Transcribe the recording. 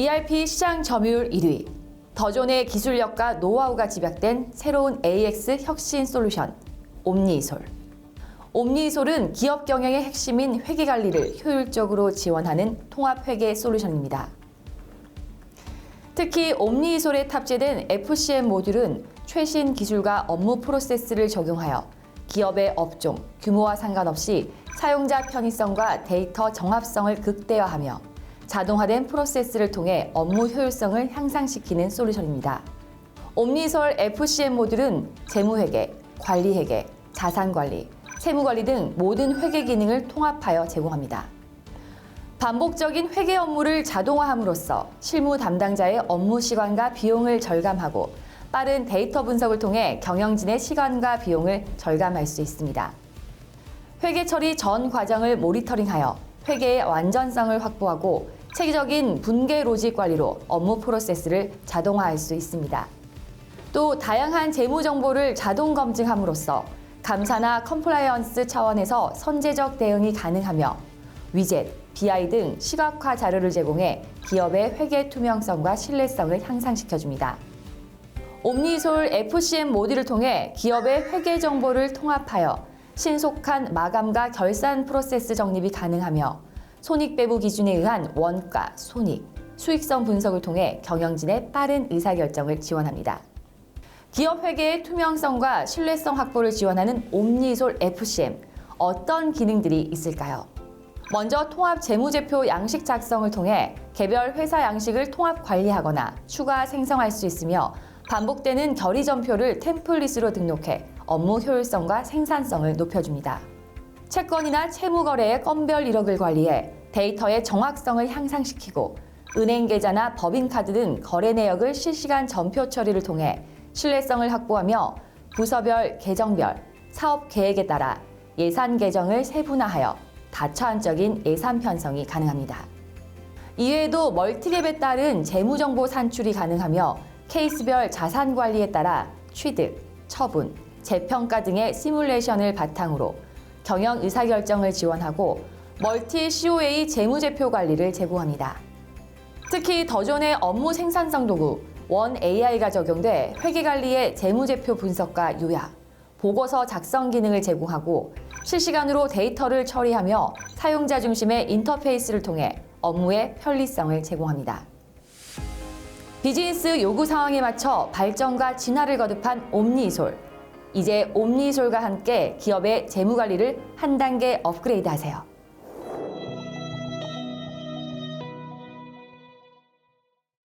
ERP 시장 점유율 1위, 더존의 기술력과 노하우가 집약된 새로운 AX 혁신 솔루션, 옴니솔. 옴니솔은 기업 경영의 핵심인 회계 관리를 효율적으로 지원하는 통합 회계 솔루션입니다. 특히 옴니솔에 탑재된 FCM 모듈은 최신 기술과 업무 프로세스를 적용하여 기업의 업종, 규모와 상관없이 사용자 편의성과 데이터 정합성을 극대화하며 자동화된 프로세스를 통해 업무 효율성을 향상시키는 솔루션입니다. 옴니솔 FCM 모듈은 재무회계, 관리회계, 자산관리, 세무관리 등 모든 회계 기능을 통합하여 제공합니다. 반복적인 회계 업무를 자동화함으로써 실무 담당자의 업무 시간과 비용을 절감하고 빠른 데이터 분석을 통해 경영진의 시간과 비용을 절감할 수 있습니다. 회계 처리 전 과정을 모니터링하여 회계의 완전성을 확보하고 체계적인 분계 로직 관리로 업무 프로세스를 자동화할 수 있습니다. 또 다양한 재무 정보를 자동 검증함으로써 감사나 컴플라이언스 차원에서 선제적 대응이 가능하며 위젯, BI 등 시각화 자료를 제공해 기업의 회계 투명성과 신뢰성을 향상시켜줍니다. 옴니솔 FCM 모듈을 통해 기업의 회계 정보를 통합하여 신속한 마감과 결산 프로세스 정립이 가능하며 손익배분 기준에 의한 원가, 손익, 수익성 분석을 통해 경영진의 빠른 의사결정을 지원합니다. 기업 회계의 투명성과 신뢰성 확보를 지원하는 옴니솔 FCM 어떤 기능들이 있을까요? 먼저 통합 재무제표 양식 작성을 통해 개별 회사 양식을 통합 관리하거나 추가 생성할 수 있으며 반복되는 결의점표를 템플릿으로 등록해 업무 효율성과 생산성을 높여줍니다. 채권이나 채무 거래의 건별 이력을 관리해 데이터의 정확성을 향상시키고 은행 계좌나 법인카드 등 거래 내역을 실시간 전표 처리를 통해 신뢰성을 확보하며 부서별, 계정별, 사업 계획에 따라 예산 계정을 세분화하여 다차원적인 예산 편성이 가능합니다. 이외에도 멀티랩에 따른 재무정보 산출이 가능하며 케이스별 자산 관리에 따라 취득, 처분, 재평가 등의 시뮬레이션을 바탕으로 경영 의사결정을 지원하고 멀티 COA 재무제표 관리를 제공합니다. 특히 더존의 업무 생산성 도구 원 AI가 적용돼 회계관리의 재무제표 분석과 요약, 보고서 작성 기능을 제공하고 실시간으로 데이터를 처리하며 사용자 중심의 인터페이스를 통해 업무의 편리성을 제공합니다. 비즈니스 요구 상황에 맞춰 발전과 진화를 거듭한 옴니솔. 이제 옴니솔과 함께 기업의 재무 관리를 한 단계 업그레이드 하세요.